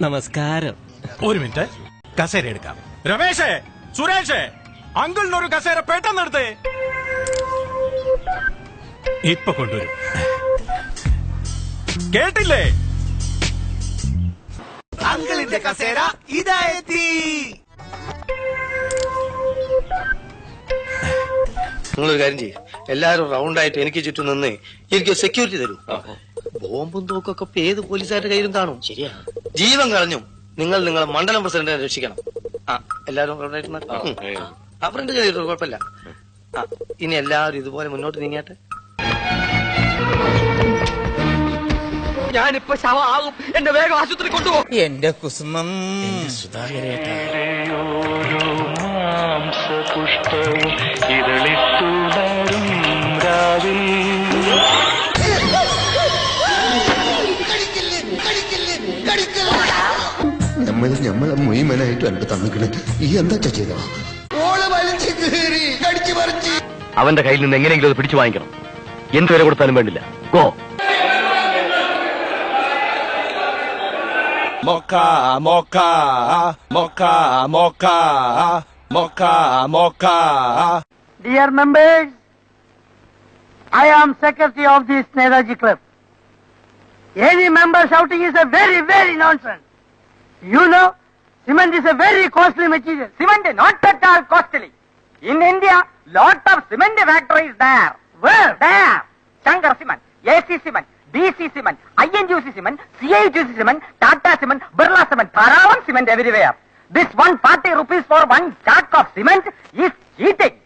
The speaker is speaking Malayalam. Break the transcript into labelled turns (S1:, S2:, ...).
S1: നമസ്കാരം.
S2: ഒരു മിനിറ്റ്. കസേര എടുക്കാം. രമേശേ സുരേഷേ അങ്കിളിനൊരു കസേര പെട്ടെന്ന് എടുത്തേ. ഇപ്പൊ കൊണ്ടുവരും. കേട്ടില്ലേ?
S3: അങ്കിളിന്റെ കസേര ഇതായെത്തി.
S4: നിങ്ങളൊരു കാര്യം ചെയ്യും. എല്ലാരും റൗണ്ട് ആയിട്ട് എനിക്ക് ചുറ്റും നിന്ന് എനിക്ക് സെക്യൂരിറ്റി തരൂ. ബോംബും തോക്കൊക്കെ ഇപ്പൊ ഏത് പോലീസുകാരുടെ കയ്യിലും കാണും. ശരിയാ. ജീവൻ കളഞ്ഞു നിങ്ങൾ നിങ്ങളെ മണ്ഡലം പ്രസിഡന്റിനെ രക്ഷിക്കണം. ആ ഫ്രണ്ട് ചെയ്തിട്ടോ കുഴപ്പമില്ല. ആ ഇനി എല്ലാവരും ഇതുപോലെ മുന്നോട്ട് നീങ്ങിയാട്ടെ
S5: ഞാനിപ്പോ ശവമാകും എന്റെ വേഗം ആശുപത്രി കൊണ്ടുപോകും.
S3: എന്റെ കുസുമം.
S6: പുഷ്പവും
S7: നമ്മൾ നമ്മളെ മുഴുവനായിട്ട് കണ്ടു തന്നിക്കണ്. ഈ എന്താ ചെയ്തോ?
S5: അവന്റെ കയ്യിൽ നിന്ന് എങ്ങനെയെങ്കിലും അത് പിടിച്ചു വാങ്ങിക്കണം. എന്ത് വില കൊടുത്താലും വേണ്ടില്ല. ഗോ.
S2: മൊക്ക മൊക്ക മൊക്ക മൊക്ക മൊക്ക മൊക്ക.
S8: This members, I am secretary of this Netaji Club. Any member shouting is a very, very nonsense. You know, cement is a very costly material. Cement not at all costly. In India, lot of cement factories there. Where? There. Shankar Cement, AC Cement, DC Cement, INGC Cement, CIGC Cement, Tata Cement, Birla Cement, Dharavam Cement everywhere. This 140 rupees for one sack of cement is cheating.